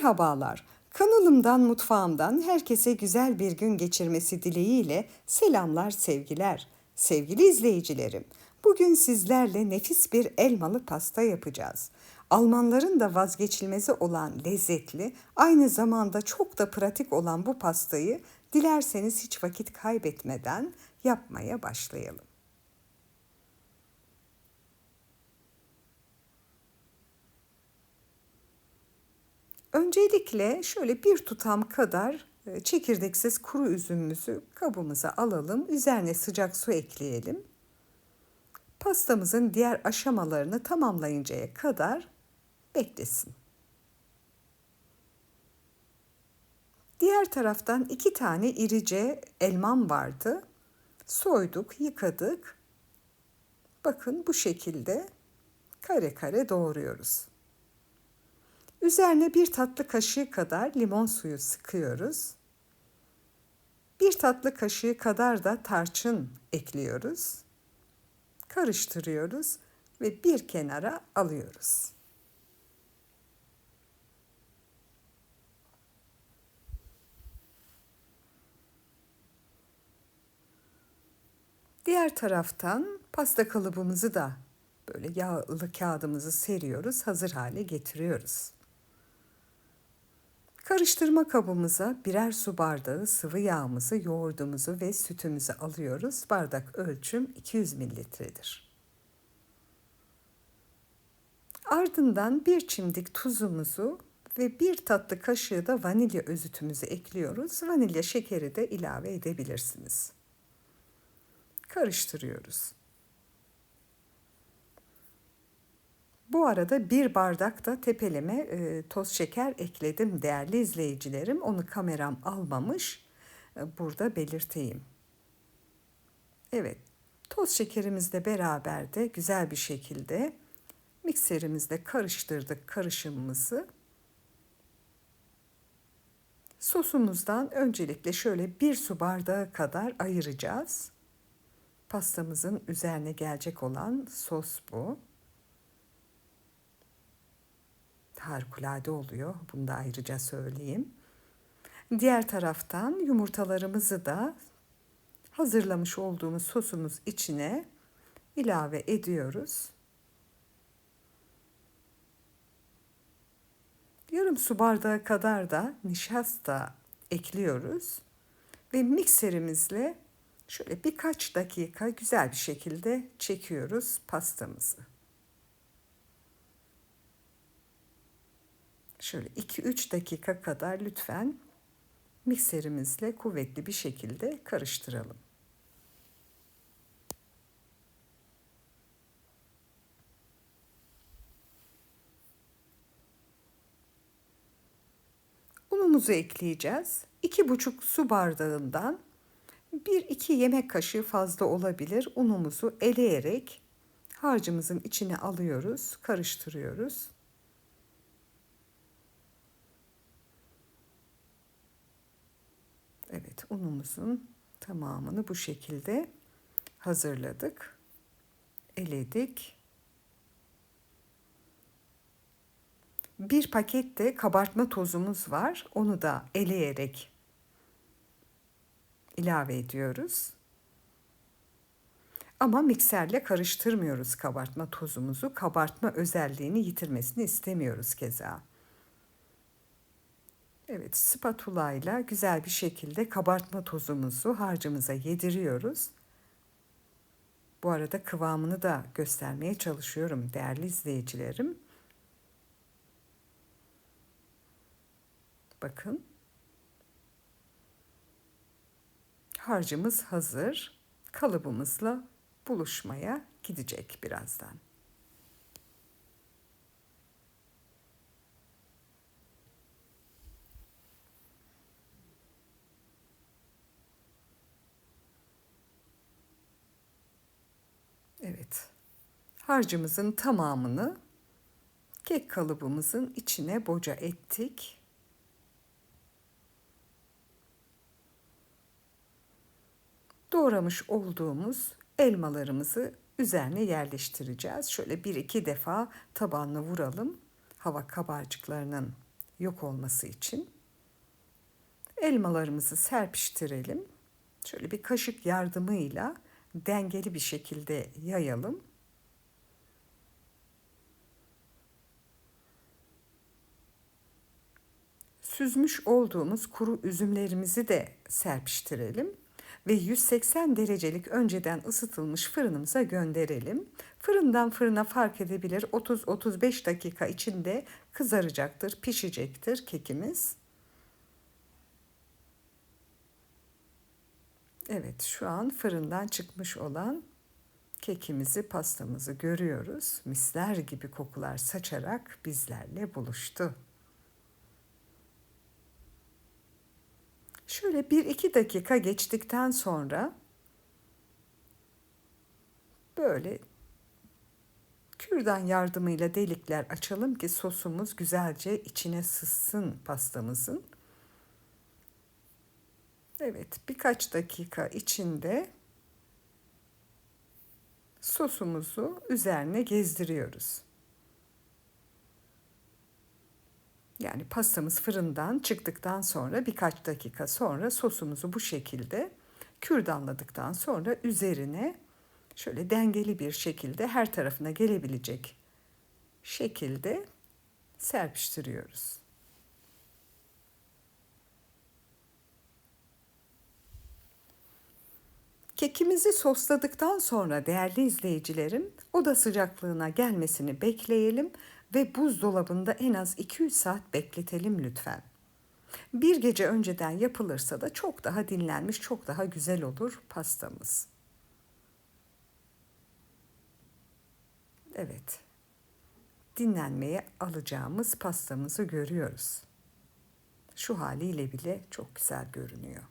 Merhabalar. Kanalımdan, mutfağımdan herkese güzel bir gün geçirmesi dileğiyle selamlar, sevgiler. Sevgili izleyicilerim, bugün sizlerle nefis bir elmalı pasta yapacağız. Almanların da vazgeçilmezi olan lezzetli, aynı zamanda çok da pratik olan bu pastayı dilerseniz hiç vakit kaybetmeden yapmaya başlayalım. Öncelikle şöyle bir tutam kadar e, çekirdeksiz kuru üzümümüzü kabımıza alalım. Üzerine sıcak su ekleyelim. Pastamızın diğer aşamalarını tamamlayıncaya kadar beklesin. Diğer taraftan iki tane irice elmam vardı. Soyduk, yıkadık. Bakın bu şekilde kare kare doğruyoruz. Üzerine bir tatlı kaşığı kadar limon suyu sıkıyoruz. Bir tatlı kaşığı kadar da tarçın ekliyoruz. Karıştırıyoruz ve bir kenara alıyoruz. Diğer taraftan pasta kalıbımızı da böyle yağlı kağıdımızı seriyoruz, hazır hale getiriyoruz. Karıştırma kabımıza birer su bardağı sıvı yağımızı, yoğurdumuzu ve sütümüzü alıyoruz. Bardak ölçüm 200 mililitredir. Ardından bir çimdik tuzumuzu ve bir tatlı kaşığı da vanilya özütümüzü ekliyoruz. Vanilya şekeri de ilave edebilirsiniz. Karıştırıyoruz. Bu arada bir bardak da tepeleme e, toz şeker ekledim değerli izleyicilerim. Onu kameram almamış. E, burada belirteyim. Evet, toz şekerimizle beraber de güzel bir şekilde mikserimizde karıştırdık karışımımızı. Sosumuzdan öncelikle şöyle bir su bardağı kadar ayıracağız. Pastamızın üzerine gelecek olan sos bu. Harikulade oluyor. Bunu da ayrıca söyleyeyim. Diğer taraftan yumurtalarımızı da hazırlamış olduğumuz sosumuz içine ilave ediyoruz. Yarım su bardağı kadar da nişasta ekliyoruz ve mikserimizle şöyle birkaç dakika güzel bir şekilde çekiyoruz pastamızı. Şöyle 2-3 dakika kadar lütfen mikserimizle kuvvetli bir şekilde karıştıralım. Unumuzu ekleyeceğiz. 2,5 su bardağından 1-2 yemek kaşığı fazla olabilir. Unumuzu eleyerek harcımızın içine alıyoruz, karıştırıyoruz. Evet unumuzun tamamını bu şekilde hazırladık. Eledik. Bir paket de kabartma tozumuz var. Onu da eleyerek ilave ediyoruz. Ama mikserle karıştırmıyoruz kabartma tozumuzu. Kabartma özelliğini yitirmesini istemiyoruz keza. Evet, spatula ile güzel bir şekilde kabartma tozumuzu harcımıza yediriyoruz. Bu arada kıvamını da göstermeye çalışıyorum değerli izleyicilerim. Bakın. Harcımız hazır. Kalıbımızla buluşmaya gidecek birazdan. Evet. Harcımızın tamamını kek kalıbımızın içine boca ettik. Doğramış olduğumuz elmalarımızı üzerine yerleştireceğiz. Şöyle bir iki defa tabanla vuralım. Hava kabarcıklarının yok olması için. Elmalarımızı serpiştirelim. Şöyle bir kaşık yardımıyla dengeli bir şekilde yayalım. Süzmüş olduğumuz kuru üzümlerimizi de serpiştirelim ve 180 derecelik önceden ısıtılmış fırınımıza gönderelim. Fırından fırına fark edebilir 30-35 dakika içinde kızaracaktır, pişecektir kekimiz. Evet şu an fırından çıkmış olan kekimizi, pastamızı görüyoruz. Misler gibi kokular saçarak bizlerle buluştu. Şöyle bir iki dakika geçtikten sonra böyle kürdan yardımıyla delikler açalım ki sosumuz güzelce içine sızsın pastamızın. Evet, birkaç dakika içinde sosumuzu üzerine gezdiriyoruz. Yani pastamız fırından çıktıktan sonra birkaç dakika sonra sosumuzu bu şekilde kürdanladıktan sonra üzerine şöyle dengeli bir şekilde her tarafına gelebilecek şekilde serpiştiriyoruz. Kekimizi sosladıktan sonra değerli izleyicilerim oda sıcaklığına gelmesini bekleyelim ve buzdolabında en az 2-3 saat bekletelim lütfen. Bir gece önceden yapılırsa da çok daha dinlenmiş, çok daha güzel olur pastamız. Evet. Dinlenmeye alacağımız pastamızı görüyoruz. Şu haliyle bile çok güzel görünüyor.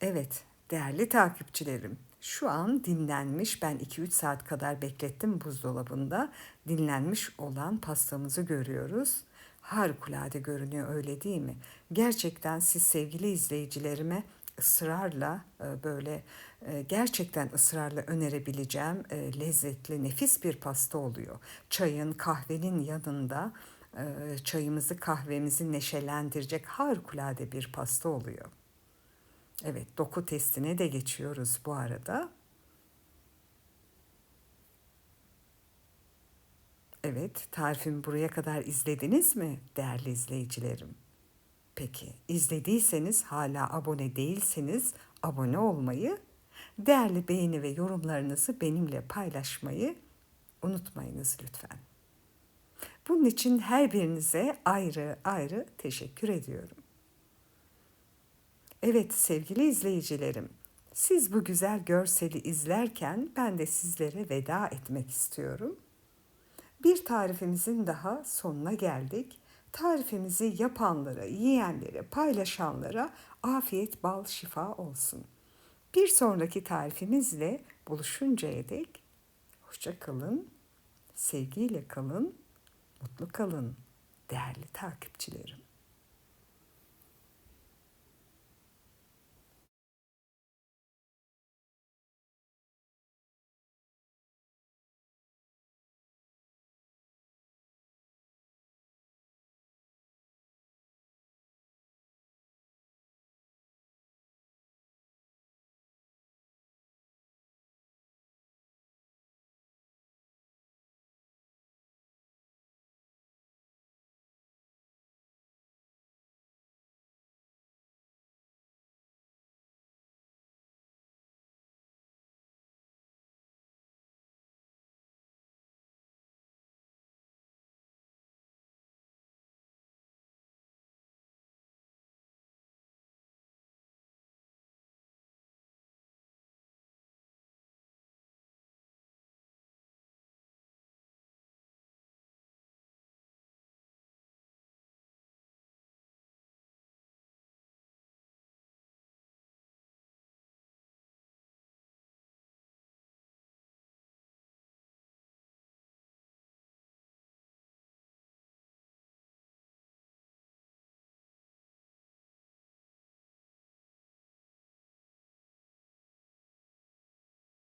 Evet, değerli takipçilerim. Şu an dinlenmiş, ben 2-3 saat kadar beklettim buzdolabında. Dinlenmiş olan pastamızı görüyoruz. Harikulade görünüyor öyle değil mi? Gerçekten siz sevgili izleyicilerime ısrarla e, böyle e, gerçekten ısrarla önerebileceğim e, lezzetli, nefis bir pasta oluyor. Çayın, kahvenin yanında çayımızı, kahvemizi neşelendirecek harikulade bir pasta oluyor. Evet, doku testine de geçiyoruz bu arada. Evet, tarifimi buraya kadar izlediniz mi değerli izleyicilerim? Peki, izlediyseniz hala abone değilseniz abone olmayı, değerli beğeni ve yorumlarınızı benimle paylaşmayı unutmayınız lütfen. Bunun için her birinize ayrı ayrı teşekkür ediyorum. Evet sevgili izleyicilerim, siz bu güzel görseli izlerken ben de sizlere veda etmek istiyorum. Bir tarifimizin daha sonuna geldik. Tarifimizi yapanlara, yiyenlere, paylaşanlara afiyet, bal, şifa olsun. Bir sonraki tarifimizle buluşuncaya dek hoşça kalın, sevgiyle kalın, mutlu kalın değerli takipçilerim.